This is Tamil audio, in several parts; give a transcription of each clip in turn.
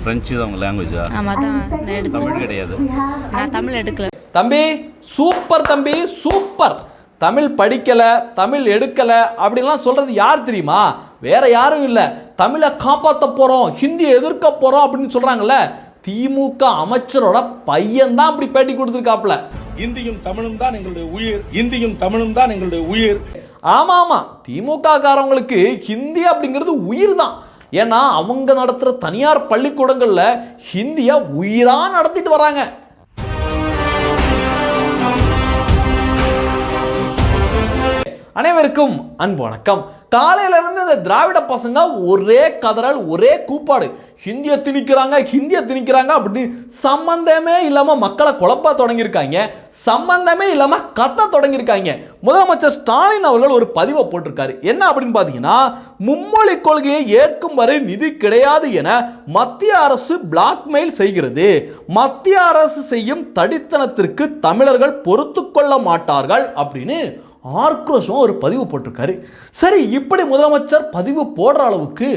ஃப்ரெஞ்சு தான் உங்கள் லாங்குவேஜா ஆமாம் தான் நான் எடுத்தேன். தமிழ் கிடையாது. நான் தமிழ் எடுக்கல. தம்பி சூப்பர் தம்பி சூப்பர். தமிழ் படிக்கல தமிழ் எடுக்கல அப்படின்லாம் சொல்றது யார் தெரியுமா? வேற யாரும் இல்லை. தமிழை காப்பாற்ற போறோம் ஹிந்தியை எதிர்க்க போறோம் அப்படின்னு சொல்றாங்கல்ல. திமுக அமைச்சரோட பையன் தான் அப்படி பேட்டி கொடுத்துருக்காப்ல இந்தியும் தமிழும் தான் எங்களுடைய உயிர். இந்தியும் தமிழும் தான் எங்களுடைய உயிர். ஆமா ஆமா. திமுக காரவங்களுக்கு ஹிந்தி அப்படிங்கிறது உயிர் தான் ஏன்னா அவங்க நடத்துகிற தனியார் பள்ளிக்கூடங்களில் ஹிந்தியை உயிராக நடத்திட்டு வராங்க. அனைவருக்கும் அன்பு வணக்கம். காலையிலிருந்து இந்த திராவிட பசங்க ஒரே கதறல் ஒரே கூப்பாடு. ஹிந்தியை திணிக்கிறாங்க ஹிந்தியை திணிக்கிறாங்க அப்படின்னு சம்பந்தமே இல்லாமல் மக்களை குழப்ப தொடங்கியிருக்காங்க. சம்பந்தமே இல்லாமல் கத்த தொடங்கியிருக்காங்க. முதலமைச்சர் ஸ்டாலின் அவர்கள் ஒரு பதிவை போட்டிருக்காரு. என்ன அப்படின்னு பார்த்தீங்கன்னா மும்மொழி கொள்கையை ஏற்கும் வரை நிதி கிடையாது என மத்திய அரசு பிளாக்மெயில் செய்கிறது. மத்திய அரசு செய்யும் தடித்தனத்திற்கு தமிழர்கள் பொறுத்து கொள்ள மாட்டார்கள் அப்படின்னு ஆக்ரோஷமாக ஒரு பதிவு போட்டிருக்காரு. சரி இப்படி முதலமைச்சர் பதிவு போடுற அளவுக்கு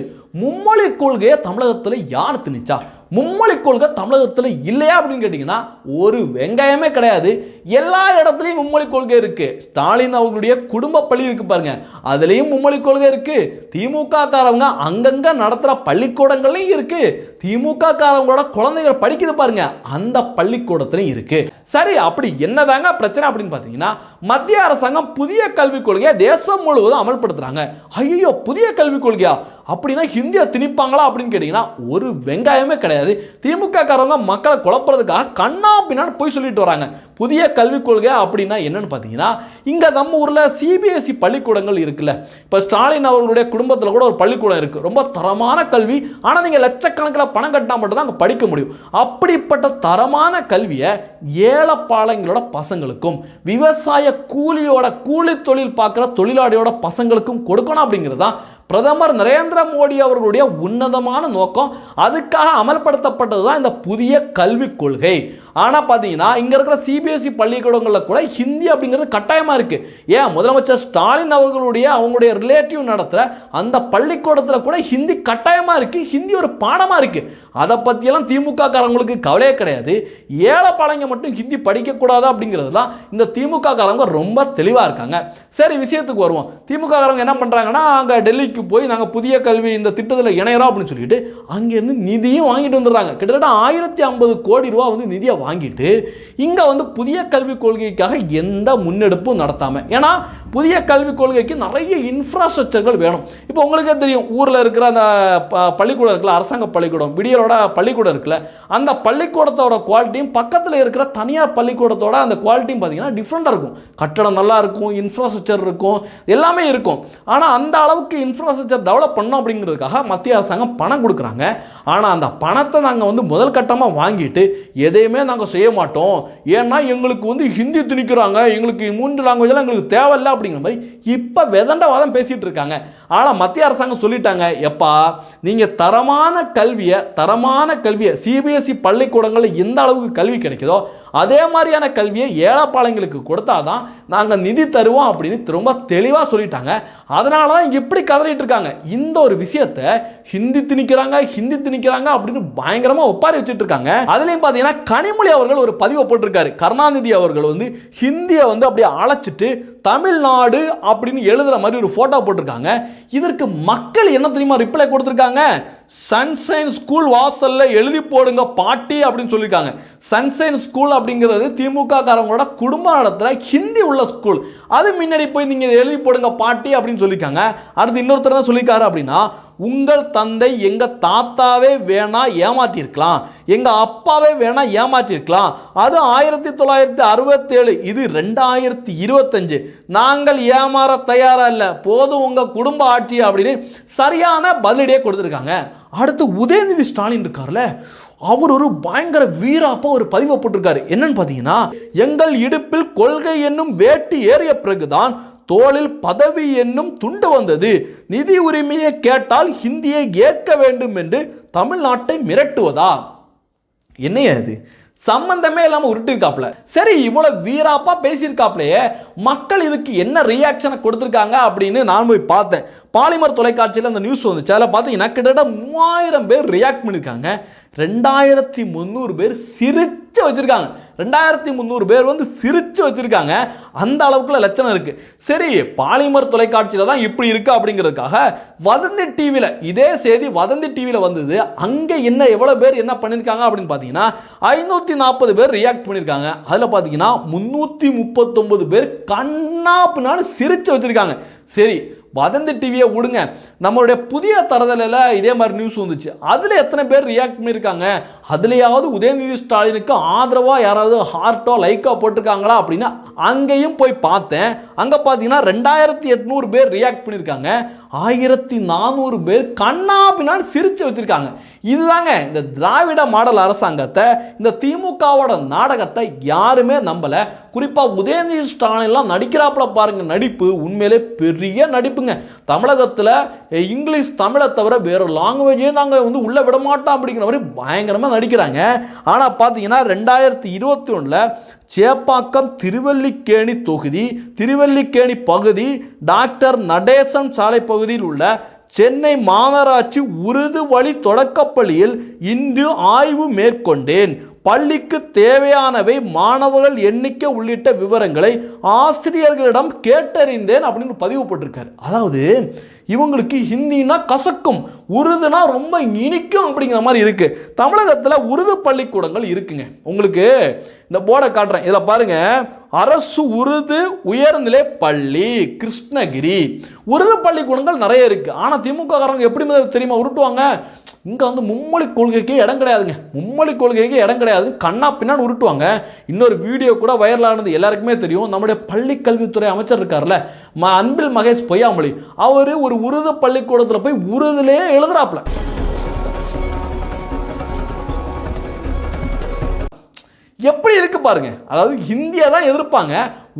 மும்மொழி கொள்கையை தமிழகத்தில் யார் திணிச்சா? மும்மொழி கொள்கை தமிழகத்தில் இல்லையா அப்படின்னு கேட்டிங்கன்னா ஒரு வெங்காயமே கிடையாது. எல்லா இடத்துலையும் மும்மொழி கொள்கை இருக்குது ஸ்டாலின் அவங்களுடைய குடும்ப பள்ளி இருக்குது பாருங்கள் அதுலேயும் மும்மொழி கொள்கை இருக்குது திமுக காரவங்க நடத்துகிற பள்ளிக்கூடங்கள்லையும் இருக்குது திமுக காரவங்களோட குழந்தைகள் படிக்குது பாருங்கள் அந்த பள்ளிக்கூடத்துலையும் இருக்குது சரி அப்படி என்னதாங்க பிரச்சனை அப்படின்னு பார்த்தீங்கன்னா மத்திய அரசாங்கம் புதிய கல்விக் கொள்கையை தேசம் முழுவதும் அமல்படுத்துறாங்க. ஐயோ புதிய கல்விக் கொள்கையா? அப்படின்னா ஹிந்தியை திணிப்பாங்களா அப்படின்னு கேட்டிங்கன்னா ஒரு வெங்காயமே கிடையாது. திமுக காரவங்க மக்களை குழப்புறதுக்காக கண்ணா பின்னான்னு போய் சொல்லிட்டு வராங்க. புதிய கல்விக் கொள்கை அப்படின்னா என்னன்னு பார்த்தீங்கன்னா இங்கே நம்ம ஊரில் சிபிஎஸ்சி பள்ளிக்கூடங்கள் இருக்குல்ல. இப்போ ஸ்டாலின் அவர்களுடைய குடும்பத்தில் கூட ஒரு பள்ளிக்கூடம் இருக்குது ரொம்ப தரமான கல்வி. ஆனால் நீங்கள் லட்சக்கணக்கில் பணம் கட்டினா மட்டும்தான் அங்கே படிக்க முடியும். அப்படிப்பட்ட தரமான கல்வியை ஏழப்பாளையங்களோட பசங்களுக்கும் விவசாய கூலியோட கூலி தொழில் பார்க்குற தொழிலாளியோட பசங்களுக்கும் கொடுக்கணும் அப்படிங்கிறது தான் பிரதமர் நரேந்திர மோடி அவர்களுடைய உன்னதமான நோக்கம் அதுக்காக அமல்படுத்தப்பட்டது தான் இந்த புதிய கல்விக் கொள்கை. ஆனால் பார்த்தீங்கன்னா இங்கே இருக்கிற சிபிஎஸ்சி பள்ளிக்கூடங்களில் கூட ஹிந்தி அப்படிங்கிறது கட்டாயமாக இருக்குது ஏன்? முதலமைச்சர் ஸ்டாலின் அவர்களுடைய அவங்களுடைய ரிலேட்டிவ் நடத்துகிற அந்த பள்ளிக்கூடத்தில் கூட ஹிந்தி கட்டாயமாக இருக்குது ஹிந்தி ஒரு பாடமாக இருக்குது அதை பற்றியெல்லாம் திமுக காரங்களுக்கு கவலையே கிடையாது. ஏழை பழங்க மட்டும் ஹிந்தி படிக்கக்கூடாது அப்படிங்கிறது தான் இந்த திமுக காரங்க ரொம்ப தெளிவாக இருக்காங்க. சரி விஷயத்துக்கு வருவோம். திமுக காரங்க என்ன பண்ணுறாங்கன்னா அங்கே டெல்லிக்கு போய் நாங்கள் புதிய கல்வி இந்த திட்டத்தில் இணையறோம் அப்படின்னு சொல்லிட்டு அங்கேருந்து நிதியும் வாங்கிட்டு வந்துடுறாங்க. கிட்டத்தட்ட ஆயிரத்தி ஐம்பது கோடி ரூபா வந்து நிதியை வாங்கிட்டு இங்கே வந்து புதிய கல்விக் கொள்கைக்காக எந்த முன்னெடுப்பும் நடத்தாமல் ஏன்னா புதிய கல்விக் கொள்கைக்கு நிறைய இன்ஃப்ராஸ்ட்ரக்சர்கள் வேணும். இப்போ உங்களுக்கே தெரியும் ஊரில் இருக்கிற அந்த பள்ளிக்கூடம் இருக்குல்ல அரசாங்க பள்ளிக்கூடம் விடியலோட பள்ளிக்கூடம் இருக்குல்ல அந்த பள்ளிக்கூடத்தோட குவாலிட்டியும் பக்கத்தில் இருக்கிற தனியார் பள்ளிக்கூடத்தோட அந்த குவாலிட்டியும் பார்த்தீங்கன்னா டிஃப்ரெண்ட்டாக இருக்கும். கட்டடம் நல்லா இருக்கும் இன்ஃப்ராஸ்ட்ரக்சர் இருக்கும் எல்லாமே இருக்கும். ஆனால் அந்த அளவுக்கு இன்ஃப்ராஸ்ட்ரக்சர் டெவலப் பண்ணோம் அப்படிங்கிறதுக்காக மத்திய அரசாங்கம் பணம் கொடுக்குறாங்க. ஆனால் அந்த பணத்தை நாங்கள் வந்து முதல் கட்டமாக வாங்கிட்டு எதையுமே நாங்கள் செய்ய மாட்டோம். ஏன்னா எங்களுக்கு வந்து ஹிந்தி திணிக்கிறாங்க. எங்களுக்கு மூன்று லாங்குவேஜ்லாம் எங்களுக்கு தேவையில்லை அப்படிங்கிற மாதிரி இப்போ வெதண்டவாதம் பேசிகிட்டு இருக்காங்க. ஆனால் மத்திய அரசாங்கம் சொல்லிட்டாங்க எப்பா நீங்கள் தரமான கல்வியை தரமான கல்வியை சிபிஎஸ்சி பள்ளிக்கூடங்களில் எந்த அளவுக்கு கல்வி கிடைக்குதோ அதே மாதிரியான கல்வியை ஏழைப்பாளையங்களுக்கு கொடுத்தாதான் நாங்கள் நிதி தருவோம் அப்படின்னு ரொம்ப தெளிவாக சொல்லிட்டாங்க. அதனால தான் இப்படி கதறிட்டு இருக்காங்க. இந்த ஒரு விஷயத்தை ஹிந்தி திணிக்கிறாங்க ஹிந்தி திணிக்கிறாங்க அப்படின்னு பயங்கரமா ஒப்பாரி வச்சுட்டு இருக்காங்க. அதுலயும் பாத்தீங்கன்னா கனிமொழி அவர்கள் ஒரு பதிவை போட்டிருக்காரு. கருணாநிதி அவர்கள் வந்து ஹிந்தியை வந்து அப்படியே அழைச்சிட்டு தமிழ்நாடு அப்படின்னு எழுதுற மாதிரி ஒரு போட்டோ போட்டிருக்காங்க. இதற்கு மக்கள் என்ன தெரியுமா ரிப்ளை கொடுத்துருக்காங்க? சன்சைன் ஸ்கூல் வாசல்ல எழுதி போடுங்க பாட்டி அப்படின்னு சொல்லியிருக்காங்க. சன்சைன் ஸ்கூல் அப்படிங்கிறது திமுக காரங்களோட குடும்ப நடத்துகிற ஹிந்தி உள்ள ஸ்கூல் அது முன்னாடி போய் நீங்கள் எழுதி போடுங்க பாட்டி அப்படின்னு சொல்லியிருக்காங்க. அடுத்து இன்னொரு ஒருத்தர் தான் சொல்லியிருக்காரு அப்படின்னா உங்கள் தந்தை எங்கள் தாத்தாவே வேணா ஏமாற்றிருக்கலாம் எங்கள் அப்பாவே வேணா ஏமாற்றிருக்கலாம் அது ஆயிரத்தி தொள்ளாயிரத்தி அறுபத்தேழு இது ரெண்டாயிரத்தி இருபத்தஞ்சு. நாங்கள் ஏமாற தயாரா இல்லை. போதும் உங்கள் குடும்ப ஆட்சி அப்படின்னு சரியான பதிலடியே கொடுத்துருக்காங்க. அடுத்து உதயநிதி ஸ்டாலின் இருக்கார்ல. அவர் ஒரு பயங்கர வீராப்பா ஒரு பதிவை போட்டிருக்காரு. என்னன்னு பார்த்தீங்கன்னா எங்கள் இடுப்பில் கொள்கை என்னும் வேட்டி ஏறிய பிறகுதான் தோளில் பதவி என்னும் துண்டு வந்தது. நிதி உரிமையை கேட்டால் ஹிந்தியை ஏற்க வேண்டும் என்று தமிழ்நாட்டை மிரட்டுவதா? என்னையா இது? சம்பந்தமே இல்லாமல் உருட்டிருக்காப்ல சரி இவ்வளோ வீராப்பா பேசியிருக்காப்லையே மக்கள் இதுக்கு என்ன ரியாக்ஷனை கொடுத்துருக்காங்க அப்படின்னு நான் போய் பார்த்தேன். பாலிமர் தொலைக்காட்சியில் அந்த நியூஸ் வந்துச்சு. அதில் பார்த்தீங்கன்னா கிட்டத்தட்ட மூவாயிரம் பேர் ரியாக்ட் பண்ணியிருக்காங்க ரெண்டாயிரத்தி முந்நூறு பேர் சிரிச்சு வச்சுருக்காங்க. ரெண்டாயிரத்தி முந்நூறு பேர் வந்து சிரிச்சு வச்சுருக்காங்க. அந்த அளவுக்குள்ள லட்சணம் இருக்குது சரி பாலிமர் தொலைக்காட்சியில் தான் இப்படி இருக்குது அப்படிங்கிறதுக்காக வதந்தி டிவியில் இதே செய்தி வதந்தி டிவியில் வந்தது. அங்கே என்ன எவ்வளோ பேர் என்ன பண்ணியிருக்காங்க அப்படின்னு பார்த்தீங்கன்னா ஐநூற்றி நாற்பது பேர் ரியாக்ட் பண்ணியிருக்காங்க அதில் பார்த்தீங்கன்னா முந்நூற்றி முப்பத்தொம்பது பேர் கண்ணா பின்னான்னு சிரிச்சு வச்சுருக்காங்க. சரி வதந்தி டிவியை விடுங்க. நம்மளுடைய புதிய தரதலில் இதே மாதிரி நியூஸ் வந்துச்சு. அதில் எத்தனை பேர் ரியாக்ட் பண்ணியிருக்காங்க அதுலேயாவது உதயநிதி ஸ்டாலினுக்கு ஆதரவாக யாராவது ஹார்ட்டோ லைக்கோ போட்டிருக்காங்களா அப்படின்னா அங்கேயும் போய் பார்த்தேன். அங்கே பார்த்தீங்கன்னா ரெண்டாயிரத்தி எட்நூறு பேர் ரியாக்ட் பண்ணியிருக்காங்க ஆயிரத்தி நானூறு பேர் கண்ணா பின்னான்னு சிரித்து வச்சுருக்காங்க. இதுதாங்க இந்த திராவிட மாடல் அரசாங்கத்தை இந்த திமுகவோட நாடகத்தை யாருமே நம்பலை. குறிப்பாக உதயநிதி ஸ்டாலின்லாம் நடிக்கிறாப்புல பாருங்கள் நடிப்பு உண்மையிலே பெரிய நடிப்பு. நடிப்புங்க தமிழகத்தில் இங்கிலீஷ் தமிழை தவிர வேற லாங்குவேஜே நாங்கள் வந்து உள்ள விட மாட்டோம் அப்படிங்கிற மாதிரி பயங்கரமாக நடிக்கிறாங்க. ஆனால் பார்த்தீங்கன்னா ரெண்டாயிரத்தி இருபத்தி ஒன்றில் சேப்பாக்கம் திருவல்லிக்கேணி தொகுதி திருவல்லிக்கேணி பகுதி டாக்டர் நடேசன் சாலை பகுதியில் உள்ள சென்னை மாநகராட்சி உருது வழி தொடக்கப்பள்ளியில் இன்று ஆய்வு மேற்கொண்டேன். பள்ளிக்கு தேவையானவை மாணவர்கள் எண்ணிக்கை உள்ளிட்ட விவரங்களை ஆசிரியர்களிடம் கேட்டறிந்தேன் அப்படின்னு பதிவு போட்டிருக்காரு. அதாவது இவங்களுக்கு ஹிந்தினா கசக்கும் உருதுனா ரொம்ப இனிக்கும் அப்படிங்கிற மாதிரி இருக்கு. தமிழகத்தில் உருது பள்ளிக்கூடங்கள் இருக்குங்க. உங்களுக்கு இந்த போர்டை காட்டுறேன். இதில் பாருங்க அரசு உருது உயர்நிலை பள்ளி கிருஷ்ணகிரி. உருது பள்ளிக்கூடங்கள் நிறைய இருக்குது ஆனால் திமுககாரங்க எப்படி தெரியுமா? உருட்டுவாங்க. இங்கே வந்து மும்மொழி கொள்கைக்கே இடம் கிடையாதுங்க. மும்மொழி கொள்கைக்கு இடம் கிடையாது கண்ணா பின்னான்னு உருட்டுவாங்க. இன்னொரு வீடியோ கூட வைரலானது எல்லாருக்குமே தெரியும். நம்முடைய பள்ளி கல்வித்துறை அமைச்சர் இருக்கார்ல ம அன்பில் மகேஷ் பொய்யாமொழி. அவர் ஒரு உருது பள்ளிக்கூடத்தில் போய் உருதுலேயே எழுதுறாப்புல. எப்படி இருக்கு பாருங்க. அதாவது ஹிந்தியை தான் எதிர்ப்பாங்க.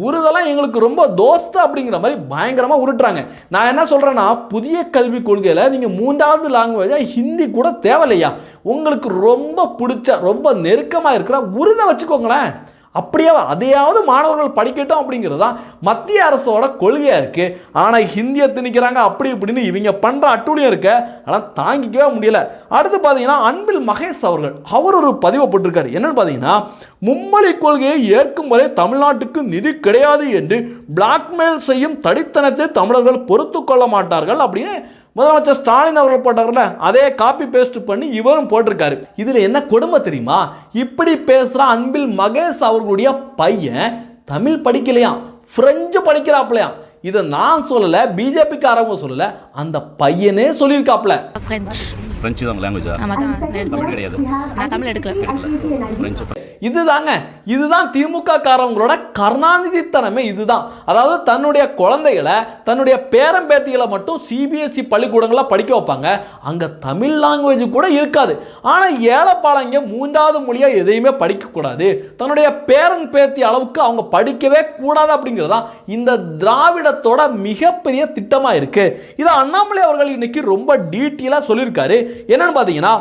உருதெல்லாம் எங்களுக்கு ரொம்ப தோஸ்து அப்படிங்கிற மாதிரி பயங்கரமாக உருட்டுறாங்க. நான் என்ன சொல்கிறேன்னா புதிய கல்விக் கொள்கையில் நீங்கள் மூன்றாவது லாங்குவேஜாக ஹிந்தி கூட தேவையில்லையா? உங்களுக்கு ரொம்ப பிடிச்ச ரொம்ப நெருக்கமாக இருக்கிற உருதை வச்சுக்கோங்களேன். அப்படியே அதையாவது மாணவர்கள் படிக்கட்டும் அப்படிங்கிறது தான் மத்திய அரசோட கொள்கையாக இருக்குது ஆனால் ஹிந்தியை திணிக்கிறாங்க அப்படி இப்படின்னு இவங்க பண்ணுற அட்டூழியம் இருக்க ஆனால் தாங்கிக்கவே முடியல. அடுத்து பார்த்தீங்கன்னா அன்பில் மகேஷ் அவர்கள் அவர் ஒரு பதிவை போட்டிருக்காரு. என்னன்னு பார்த்தீங்கன்னா மும்மொழி கொள்கையை ஏற்கும் வரை தமிழ்நாட்டுக்கு நிதி கிடையாது என்று பிளாக்மெயில் செய்யும் தடித்தனத்தை தமிழர்கள் பொறுத்து கொள்ள மாட்டார்கள் அப்படின்னு முதலமைச்சர் ஸ்டாலின் அவர்கள் போட்டார்ல அதே காப்பி பேஸ்ட் பண்ணி இவரும் போட்டிருக்காரு. இதுல என்ன கொடுமை தெரியுமா? இப்படி பேசுற அன்பில் மகேஷ் அவர்களுடைய பையன் தமிழ் படிக்கலையாம் பிரெஞ்சு படிக்கிறாப்லையாம். இதை நான் சொல்லல பிஜேபிக்காரவங்க சொல்லல அந்த பையனே சொல்லியிருக்காப்ல. ஃப்ரெஞ்ச் ஃப்ரெஞ்சு தான் லாங்குவேஜா ஆமாம் நான் தமிழ் எடுக்கல. ஃப்ரெஞ்சு இதுதாங்க. இதுதான் திமுக காரவங்களோட கருணாநிதித்தனமே இதுதான். அதாவது தன்னுடைய குழந்தைகளை தன்னுடைய பேரம்பேத்திகளை மட்டும் சிபிஎஸ்சி பள்ளிக்கூடங்களில் படிக்க வைப்பாங்க. அங்கே தமிழ் லாங்குவேஜ் கூட இருக்காது. ஆனால் ஏழைப்பாளைங்க மூன்றாவது மொழியாக எதையுமே படிக்கக்கூடாது. தன்னுடைய பேரன் பேத்தி அளவுக்கு அவங்க படிக்கவே கூடாது அப்படிங்கிறது தான் இந்த திராவிடத்தோட மிகப்பெரிய திட்டமாக இருக்குது இதை அண்ணாமலை அவர்கள் இன்னைக்கு ரொம்ப டீட்டெயிலாக சொல்லியிருக்காரு. என்னன்னு பார்த்தீங்கன்னா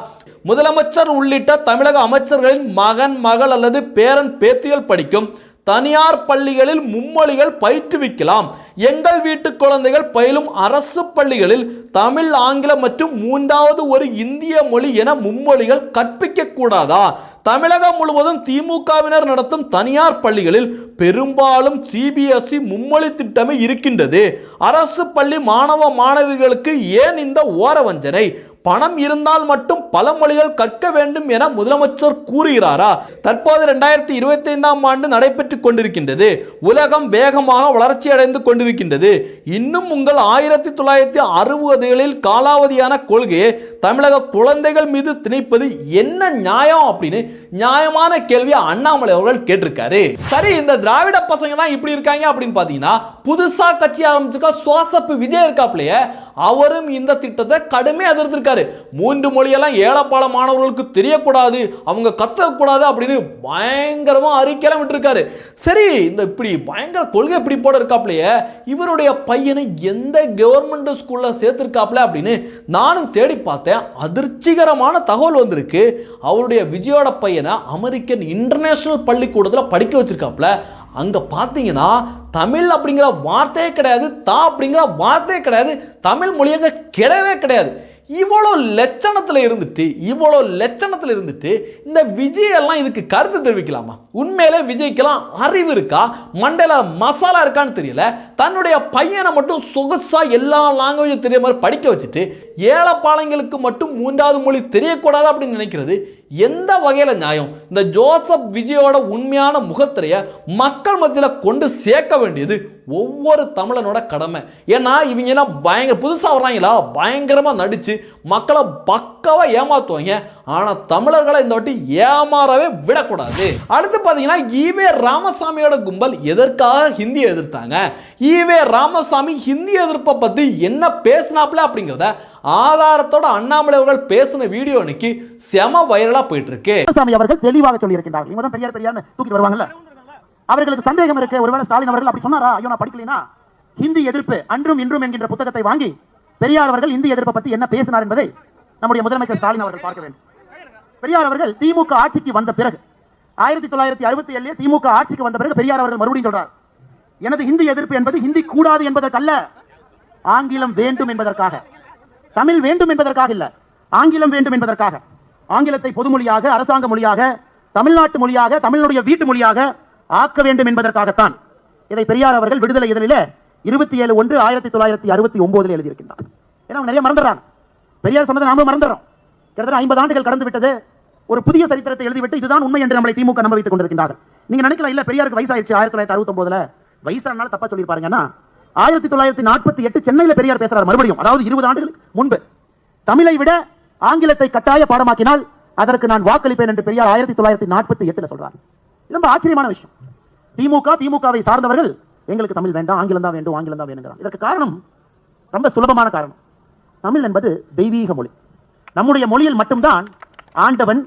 முதலமைச்சர் உள்ளிட்ட தமிழக அமைச்சர்களின் மகன் மகள் அல்லது பேரன் பேத்திகள் படிக்கும் தனியார் பள்ளிகளில் மும்மொழிகள் பயிற்றுவிக்கலாம். எங்கள் வீட்டு குழந்தைகள் பயிலும் அரசு பள்ளிகளில் தமிழ் ஆங்கிலம் மற்றும் மூன்றாவது ஒரு இந்திய மொழி என மும்மொழிகள் கற்பிக்க கூடாதா? தமிழகம் முழுவதும் திமுகவினர் நடத்தும் தனியார் பள்ளிகளில் பெரும்பாலும் சிபிஎஸ்இ மும்மொழி திட்டமே இருக்கின்றது. அரசு பள்ளி மாணவ மாணவிகளுக்கு ஏன் இந்த ஓர வஞ்சனை பணம் இருந்தால் மட்டும் பல மொழிகள் கற்க வேண்டும் என முதலமைச்சர் கூறுகிறாரா? தற்போது இரண்டாயிரத்தி இருபத்தி ஐந்தாம் ஆண்டு நடைபெற்றுக் கொண்டிருக்கின்றது. உலகம் வேகமாக வளர்ச்சி அடைந்து கொண்டிருக்கின்றது. இன்னும் உங்கள் ஆயிரத்தி தொள்ளாயிரத்தி அறுபதுகளில் காலாவதியான கொள்கையை தமிழக குழந்தைகள் மீது திணிப்பது என்ன நியாயம் அப்படின்னு நியாயமான கேள்வியை அண்ணாமலை அவர்கள் கேட்டிருக்காரு. சரி இந்த திராவிட பசங்க தான் இப்படி இருக்காங்க அப்படின்னு பார்த்தீங்கன்னா புதுசா கட்சி ஆரம்பிச்சிருக்கா சுவாசப்பு விஜய் இருக்காப்லையே அவரும் இந்த திட்டத்தை கடுமையாக எதிர்த்திருக்காரு. மூன்று மொழியெல்லாம் ஏழப்பாள மாணவர்களுக்கு தெரியக்கூடாது அவங்க கத்தக்கூடாது அப்படின்னு பயங்கரமாக அறிக்கையெல்லாம் விட்டுருக்காரு. சரி இந்த இப்படி பயங்கர கொள்கை இப்படி போட இருக்காப்லையே இவருடைய பையனை எந்த கவர்மெண்ட் ஸ்கூலில் சேர்த்துருக்காப்ல அப்படின்னு நானும் தேடி பார்த்தேன். அதிர்ச்சிகரமான தகவல் வந்திருக்கு. அவருடைய விஜயோட பையனை அமெரிக்கன் இன்டர்நேஷனல் பள்ளிக்கூடத்தில் படிக்க வச்சிருக்காப்ல. அங்கே பார்த்தீங்கன்னா தமிழ் அப்படிங்கிற வார்த்தையே கிடையாது தா அப்படிங்கிற வார்த்தையே கிடையாது தமிழ் மொழி அங்கே கிடையவே கிடையாது. இவ்வளோ லட்சணத்தில் இருந்துட்டு இவ்வளோ லட்சணத்தில் இருந்துட்டு இந்த விஜய் எல்லாம் இதுக்கு கருத்து தெரிவிக்கலாமா? உண்மையிலே விஜய்க்கெல்லாம் அறிவு இருக்கா? மண்டையில் மசாலா இருக்கான்னு தெரியல. தன்னுடைய பையனை மட்டும் சொகுசாக எல்லா லாங்குவேஜும் தெரிய மாதிரி படிக்க வச்சுட்டு ஏழைப்பாளைங்களுக்கு மட்டும் மூன்றாவது மொழி தெரியக்கூடாது அப்படின்னு நினைக்கிறது? எந்த வகையில் நியாயம்? இந்த ஜோசப் விஜயோட உண்மையான முகத்திரையை மக்கள் மத்தியில் கொண்டு சேர்க்க வேண்டியது ஒவ்வொரு தமிழனோட கடமை. ஏன்னா இவங்க எல்லாம் பயங்கர புதுசாக வர்றாங்களா? பயங்கரமாக நடித்து மக்களை பக்காவாக ஏமாத்துவாங்க. ஆனால் தமிழர்களை இந்த வாட்டி ஏமாறவே விடக்கூடாது. அடுத்து பார்த்தீங்கன்னா ஈவே ராமசாமியோட கும்பல் எதற்காக ஹிந்தியை எதிர்த்தாங்க? ஈவே ராமசாமி ஹிந்தி எதிர்ப்பை பற்றி என்ன பேசினாப்ல அப்படிங்கிறத ஆதாரத்தோட அண்ணாமலை அவர்கள் பேசின வீடியோ இன்னைக்கு செம வைரலாக போயிட்டு இருக்கு. அவர்கள் தெளிவாக சொல்லியிருக்கின்றார்கள். இவங்க தான் பெரியார் பெரியார்னு தூக்கிட்டு வருவாங்கல்ல? அவர்களுக்கு சந்தேகம் இருக்கு. ஒருவேளை ஸ்டாலின் அவர்கள் அப்படி சொன்னாரா? ஐயோ நான் படிக்கலைனா? ஹிந்தி எதிர்ப்பு அன்றும் இன்றும் என்கின்ற புத்தகத்தை வாங்கி பெரியார் அவர்கள் இந்தி எதிர்ப்பை பற்றி என்ன பேசினார் என்பதை நம்முடைய முதலமைச்சர் ஸ்டாலின் அவர்கள் பார்க்க வேண்டும். பெரியார் அவர்கள் திமுக ஆட்சிக்கு வந்த பிறகு ஆயிரத்தி தொள்ளாயிரத்தி அறுபத்தி ஏழு திமுக ஆட்சிக்கு வந்த பிறகு பெரியார் அவர்கள் மறுபடியும் சொல்றார் எனது ஹிந்தி எதிர்ப்பு என்பது ஹிந்தி கூடாது என்பதற்கல்ல ஆங்கிலம் வேண்டும் என்பதற்காக. தமிழ் வேண்டும் என்பதற்காக இல்ல ஆங்கிலம் வேண்டும் என்பதற்காக. ஆங்கிலத்தை பொதுமொழியாக அரசாங்க மொழியாக தமிழ்நாட்டு மொழியாக தமிழுடைய வீட்டு மொழியாக ஆக்க வேண்டும் என்பதற்காகத்தான் இதை பெரியார் அவர்கள் விடுதலை இதழில இருபத்தி ஏழு ஒன்று ஆயிரத்தி தொள்ளாயிரத்தி அறுபத்தி ஒன்பதுல எழுதியிருக்கின்றார். ஏன்னா அவங்க நிறைய மறந்துடுறாங்க. பெரியார் சொன்னதை நாம மறந்துடுறோம். கிட்டத்தட்ட ஐம்பது ஆண்டுகள் கடந்து விட்டது. ஒரு புதிய சரித்திரத்தை எழுதிவிட்டு இதுதான் உண்மை என்று நம்மளை திமுக நம்ப வைத்துக் கொண்டிருக்கிறார்கள் நீங்க நினைக்கலாம் இல்ல பெரியாருக்கு வயசாயிருச்சு ஆயிரத்தி தொள்ளாயிரத்தி அறுபத்தி வயசானால தப்பா சொல்லியிருப்பாருங்கன்னா ஆயிரத்தி தொள்ளாயிரத்தி நாற்பத்தி எட்டு சென்னையில பெரியார் பேசுறார் மறுபடியும். அதாவது இருபது ஆண்டுகளுக்கு முன்பு. தமிழை விட ஆங்கிலத்தை கட்டாய பாடமாக்கினால் அதற்கு நான் வாக்களிப்பேன் என்று பெரியார் ஆயிரத்தி தொள்ளாயிரத்தி நாற்பத்தி எட்டுல சொல்றார். ரொம்ப ஆச்சரியமான விஷயம். திமுக திமுகவை சார்ந்தவர்கள் எங்களுக்கு தமிழ் வேண்டாம் ஆங்கிலம் தான் வேண்டும் ஆங்கிலம் தான் வேணுங்கிறான் இதற்கு காரணம் ரொம்ப சுலபமான காரணம். தமிழ் என்பது தெய்வீக மொழி. நம்முடைய மொழியில் மட்டும்தான் ஆண்டவன்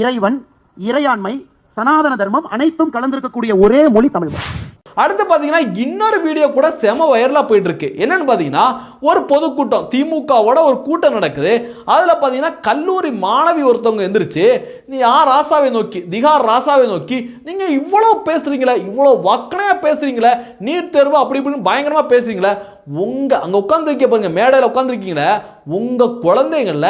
இறைவன் இறையாண்மை சனாதன தர்மம் அனைத்தும் கலந்திருக்கக்கூடிய ஒரே மொழி தமிழ் மொழி அடுத்து பார்த்தீங்கன்னா இன்னொரு வீடியோ கூட செம வைரலாக போயிட்டு இருக்கு என்னன்னு பார்த்தீங்கன்னா ஒரு பொதுக்கூட்டம் திமுகவோட ஒரு கூட்டம் நடக்குது. அதில் பார்த்தீங்கன்னா கல்லூரி மாணவி ஒருத்தவங்க எந்திரிச்சு நீ யார் ராசாவை நோக்கி? திகார் ராசாவை நோக்கி? நீங்கள் இவ்வளோ பேசுறீங்களே இவ்வளோ வக்கனையாக பேசுறீங்களே நீட் தேர்வு அப்படி இப்படின்னு பயங்கரமாக பேசுறீங்களே உங்க அங்கே உட்காந்துருக்க பாருங்க மேடையில் உட்காந்துருக்கீங்களே உங்கள் குழந்தைங்கள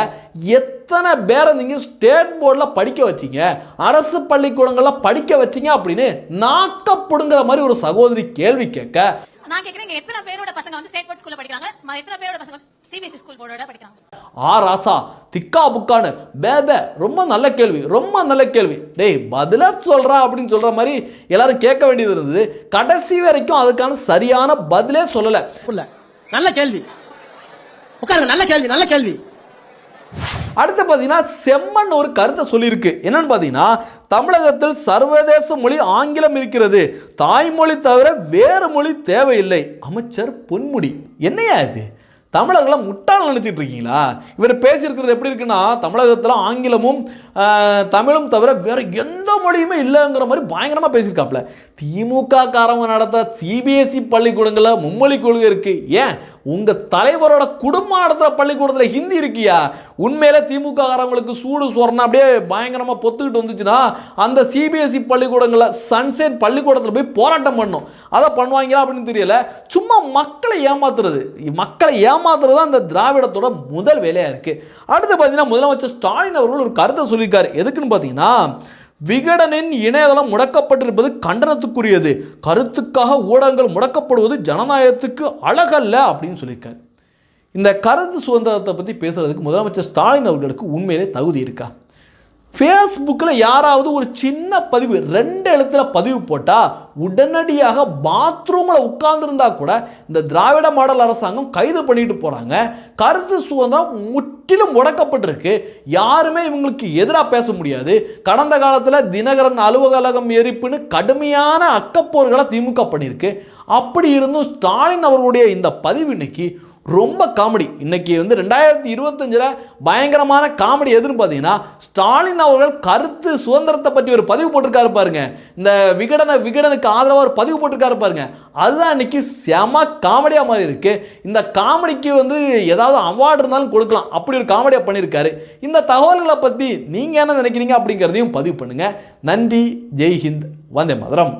எத்தனை பேரை நீங்கள் ஸ்டேட் போர்டில் படிக்க வச்சீங்க அரசு பள்ளிக்கூடங்களில் படிக்க வச்சீங்க அப்படின்னு நாக்கப்படுங்கிற மாதிரி ஒரு சகோதரி கேள்வி கேட்க நான் கேட்குறேன் எத்தனை பேரோட பசங்க வந்து ஸ்டேட் போர்ட் ஸ்கூலில் படிக்கிறாங்க? எத்தனை பேரோட பசங்க சிபிஎஸ்சி ஸ்கூல் போர்டோட படிக்கிறாங்க ஆ ராசா திக்கா புக்கான்னு பேபே ரொம்ப நல்ல கேள்வி ரொம்ப நல்ல கேள்வி. டேய் பதிலா சொல்றா அப்படின்னு சொல்ற மாதிரி எல்லாரும் கேட்க வேண்டியது இருந்தது. கடைசி வரைக்கும் அதுக்கான சரியான பதிலே சொல்லலை. நல்ல கேள்வி. உட்காருங்க நல்ல கேள்வி நல்ல கேள்வி. அடுத்து பார்த்தீங்கன்னா செம்மன் ஒரு கருத்தை சொல்லியிருக்கு. என்னன்னு பார்த்தீங்கன்னா தமிழகத்தில் சர்வதேச மொழி ஆங்கிலம் இருக்கிறது. தாய்மொழி தவிர வேறு மொழி தேவையில்லை. அமைச்சர் பொன்முடி. என்னையா இது? தமிழர்களை முட்டாள் நினைச்சிட்டு இருக்கீங்களா? இவர் பேசியிருக்கிறது எப்படி இருக்குன்னா தமிழகத்தில் ஆங்கிலமும் தமிழும் தவிர வேற எந்த மொழியுமே இல்லைங்கிற மாதிரி பயங்கரமாக பேசியிருக்காப்ல. திமுக காரவங்க நடத்த சிபிஎஸ்இ பள்ளிக்கூடங்களில் மும்மொழி கொள்கை இருக்குது ஏன்? உங்கள் தலைவரோட குடும்பம் நடத்துகிற பள்ளிக்கூடத்தில் ஹிந்தி இருக்கியா? உண்மையிலே திமுக காரவங்களுக்கு சூடு சொரணம் அப்படியே பயங்கரமாக பொத்துக்கிட்டு வந்துச்சுன்னா அந்த சிபிஎஸ்இ பள்ளிக்கூடங்களில் சன்செட் பள்ளிக்கூடத்தில் போய் போராட்டம் பண்ணும். அதை பண்ணுவாங்களா அப்படின்னு தெரியல. சும்மா மக்களை ஏமாத்துறது. மக்களை ஏமாத்துறது தான் அந்த திராவிடத்தோட முதல் வேலையாக இருக்குது அடுத்து பார்த்தீங்கன்னா முதலமைச்சர் ஸ்டாலின் அவர்கள் ஒரு கருத்தை சொல்லியிருக்காரு. எதுக்குன்னு பார்த்தீங்கன்னா விகடனின் இணையதளம் முடக்கப்பட்டிருப்பது கண்டனத்துக்குரியது. கருத்துக்காக ஊடகங்கள் முடக்கப்படுவது ஜனநாயகத்துக்கு அழகல்ல அப்படின்னு சொல்லியிருக்காரு. இந்த கருத்து சுதந்திரத்தை பற்றி பேசுறதுக்கு முதலமைச்சர் ஸ்டாலின் அவர்களுக்கு உண்மையிலே தகுதி இருக்கா? ஃபேஸ்புக்கில் யாராவது ஒரு சின்ன பதிவு ரெண்டு எழுத்தில் பதிவு போட்டால் உடனடியாக பாத்ரூமில் உட்கார்ந்துருந்தா கூட இந்த திராவிட மாடல் அரசாங்கம் கைது பண்ணிட்டு போகிறாங்க கருத்து சுதந்திரம் முற்றிலும் முடக்கப்பட்டிருக்கு. யாருமே இவங்களுக்கு எதிராக பேச முடியாது. கடந்த காலத்தில் தினகரன் அலுவலகம் எரிப்புன்னு கடுமையான அக்கப்போர்களை திமுக பண்ணியிருக்கு அப்படி இருந்தும் ஸ்டாலின் அவர்களுடைய இந்த பதிவு இன்னைக்கு ரொம்ப காமெடி. இன்னைக்கு வந்து ரெண்டாயிரத்தி இருபத்தஞ்சில் பயங்கரமான காமெடி எதுன்னு பார்த்தீங்கன்னா ஸ்டாலின் அவர்கள் கருத்து சுதந்திரத்தை பற்றி ஒரு பதிவு போட்டிருக்காரு பாருங்க. இந்த விகடன விகடனுக்கு ஆதரவாக ஒரு பதிவு போட்டிருக்காரு பாருங்க. அதுதான் இன்னைக்கு செம காமெடியாக மாதிரி இருக்கு. இந்த காமெடிக்கு வந்து ஏதாவது அவார்டு இருந்தாலும் கொடுக்கலாம். அப்படி ஒரு காமெடியாக பண்ணியிருக்காரு இந்த தகவல்களை பற்றி நீங்கள் என்ன நினைக்கிறீங்க அப்படிங்கிறதையும் பதிவு பண்ணுங்க. நன்றி. ஜெய் ஹிந்த் வந்தே மதுரம்.